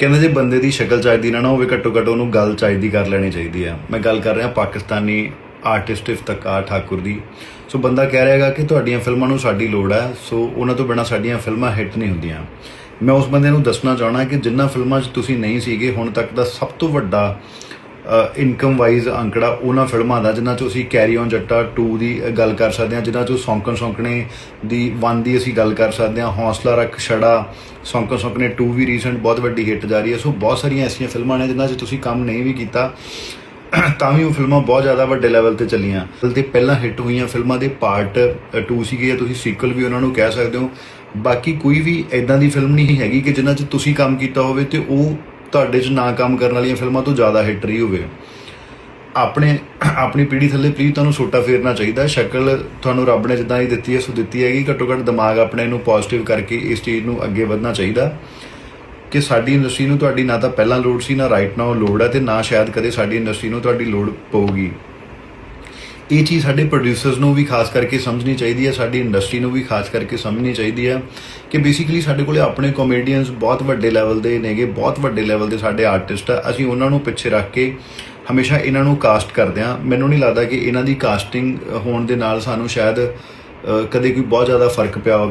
ਕਹਿੰਦੇ ਜੇ ਬੰਦੇ ਦੀ ਸ਼ਕਲ ਚਾਹੀਦੀ ਨਾ ਨਾ ਹੋਵੇ ਘੱਟੋ ਘੱਟ ਉਹਨੂੰ ਗੱਲ ਚਾਹੀਦੀ ਕਰ ਲੈਣੀ ਚਾਹੀਦੀ ਆ। ਮੈਂ ਗੱਲ ਕਰ ਰਿਹਾ ਪਾਕਿਸਤਾਨੀ ਆਰਟਿਸਟ ਇਫਤਕਾਰ ਠਾਕੁਰ ਦੀ। ਸੋ ਬੰਦਾ ਕਹਿ ਰਿਹਾਗਾ ਕਿ ਤੁਹਾਡੀਆਂ ਫਿਲਮਾਂ ਨੂੰ ਸਾਡੀ ਲੋੜ ਹੈ ਸੋ ਉਹਨਾਂ ਤੋਂ ਬਿਨਾ ਸਾਡੀਆਂ ਫਿਲਮਾਂ ਹਿੱਟ ਨਹੀਂ ਹੁੰਦੀਆਂ। ਮੈਂ ਉਸ ਬੰਦੇ ਨੂੰ ਦੱਸਣਾ ਚਾਹਣਾ ਕਿ ਜਿੰਨਾ ਫਿਲਮਾਂ 'ਚ ਤੁਸੀਂ ਨਹੀਂ ਸੀਗੇ, ਹੁਣ ਤੱਕ ਦਾ ਸਭ ਤੋਂ ਵੱਡਾ ਇਨਕਮ ਵਾਈਜ਼ ਅੰਕੜਾ ਉਹਨਾਂ ਫਿਲਮਾਂ ਦਾ, ਜਿਨ੍ਹਾਂ 'ਚ ਅਸੀਂ ਕੈਰੀ ਔਨ ਜੱਟਾ 2 ਦੀ ਗੱਲ ਕਰ ਸਕਦੇ ਹਾਂ, ਜਿਨ੍ਹਾਂ 'ਚੋਂ ਸੌਂਕਣ ਸੌਂਕਣੇ ਦੀ 1 ਦੀ ਅਸੀਂ ਗੱਲ ਕਰ ਸਕਦੇ ਹਾਂ। ਹੌਸਲਾ ਰੱਖ ਛੜਾ, ਸੌਂਕਣ ਸੌਂਕਣੇ 2 ਵੀ ਰੀਸੈਂਟ ਬਹੁਤ ਵੱਡੀ ਹਿੱਟ ਜਾ ਰਹੀ ਹੈ। ਸੋ ਬਹੁਤ ਸਾਰੀਆਂ ਐਸੀਆਂ ਫਿਲਮਾਂ ਨੇ, ਜਿਨ੍ਹਾਂ 'ਚ ਤੁਸੀਂ ਕੰਮ ਨਹੀਂ ਵੀ ਕੀਤਾ, ਤਾਂ ਵੀ ਉਹ ਫਿਲਮਾਂ ਬਹੁਤ ਜ਼ਿਆਦਾ ਵੱਡੇ ਲੈਵਲ ਤੇ ਚੱਲੀਆਂ। ਤੇ ਪਹਿਲਾਂ ਹਿੱਟ ਹੋਈਆਂ ਫਿਲਮਾਂ ਦੇ ਪਾਰਟ 2 ਸੀਗੇ, ਜਾਂ ਤੁਸੀਂ ਸੀਕਵਲ ਵੀ ਉਹਨਾਂ ਨੂੰ ਕਹਿ ਸਕਦੇ ਹੋ। ਬਾਕੀ ਕੋਈ ਵੀ ਐਦਾਂ ਦੀ ਫਿਲਮ ਨਹੀਂ ਹੈਗੀ ਕਿ ਜਿਨ੍ਹਾਂ 'ਚ ਤੁਸੀਂ ਕੰਮ ਕੀਤਾ ਹੋਵੇ ਤੇ ਉਹ ਤੁਹਾਡੇ 'ਚ ਨਾ ਕੰਮ ਕਰਨ ਵਾਲੀਆਂ ਫਿਲਮਾਂ ਤੋਂ ਜ਼ਿਆਦਾ ਹਿੱਟ ਰਹੀ ਹੋਵੇ। ਆਪਣੇ, ਆਪਣੀ ਪੀੜ੍ਹੀ ਥੱਲੇ ਪਲੀਜ਼ ਤੁਹਾਨੂੰ ਛੋਟਾ ਫੇਰਨਾ ਚਾਹੀਦਾ ਸ਼ਕਲ ਤੁਹਾਨੂੰ ਰੱਬ ਨੇ ਜਿੱਦਾਂ ਹੀ ਦਿੱਤੀ ਹੈ, ਸੋ ਦਿੱਤੀ ਹੈਗੀ। ਘੱਟੋ ਘੱਟ ਦਿਮਾਗ ਆਪਣੇ ਨੂੰ ਪੋਜ਼ਿਟਿਵ ਕਰਕੇ ਇਸ ਚੀਜ਼ ਨੂੰ ਅੱਗੇ ਵਧਣਾ ਚਾਹੀਦਾ ਕਿ ਸਾਡੀ ਇੰਡਸਟਰੀ ਨੂੰ ਤੁਹਾਡੀ ਨਾ ਤਾਂ ਪਹਿਲਾਂ ਲੋੜ ਸੀ, ਨਾ ਰਾਈਟ ਨਾਓ ਲੋੜ ਹੈ ਤੇ ਨਾ ਸ਼ਾਇਦ ਕਦੇ ਸਾਡੀ ਇੰਡਸਟਰੀ ਨੂੰ ਤੁਹਾਡੀ ਲੋੜ ਪਊਗੀ। ਇਹ ਚੀਜ਼ ਸਾਡੇ ਪ੍ਰੋਡਿਊਸਰਸ ਨੂੰ ਵੀ ਖਾਸ ਕਰਕੇ ਸਮਝਣੀ ਚਾਹੀਦੀ ਹੈ, ਸਾਡੀ ਇੰਡਸਟਰੀ ਨੂੰ ਵੀ ਖਾਸ ਕਰਕੇ ਸਮਝਣੀ ਚਾਹੀਦੀ ਹੈ ਕਿ ਬੇਸਿਕਲੀ ਸਾਡੇ ਕੋਲੇ ਆਪਣੇ ਕਾਮੇਡੀਅਨਸ ਬਹੁਤ ਵੱਡੇ ਲੈਵਲ ਦੇ ਨੇਗੇ, ਬਹੁਤ ਵੱਡੇ ਲੈਵਲ ਦੇ ਸਾਡੇ ਆਰਟਿਸਟ ਆ। ਅਸੀਂ ਉਹਨਾਂ ਨੂੰ ਪਿੱਛੇ ਰੱਖ ਕੇ ਹਮੇਸ਼ਾ ਇਹਨਾਂ ਨੂੰ ਕਾਸਟ ਕਰਦੇ ਆ ਮੈਨੂੰ ਨਹੀਂ ਲੱਗਦਾ ਕਿ ਇਹਨਾਂ ਦੀ ਕਾਸਟਿੰਗ ਹੋਣ ਦੇ ਨਾਲ ਸਾਨੂੰ ਸ਼ਾਇਦ ਕਦੇ ਕੋਈ ਬਹੁਤ ਜ਼ਿਆਦਾ ਫ਼ਰਕ ਪਿਆ ਹੋਵੇ।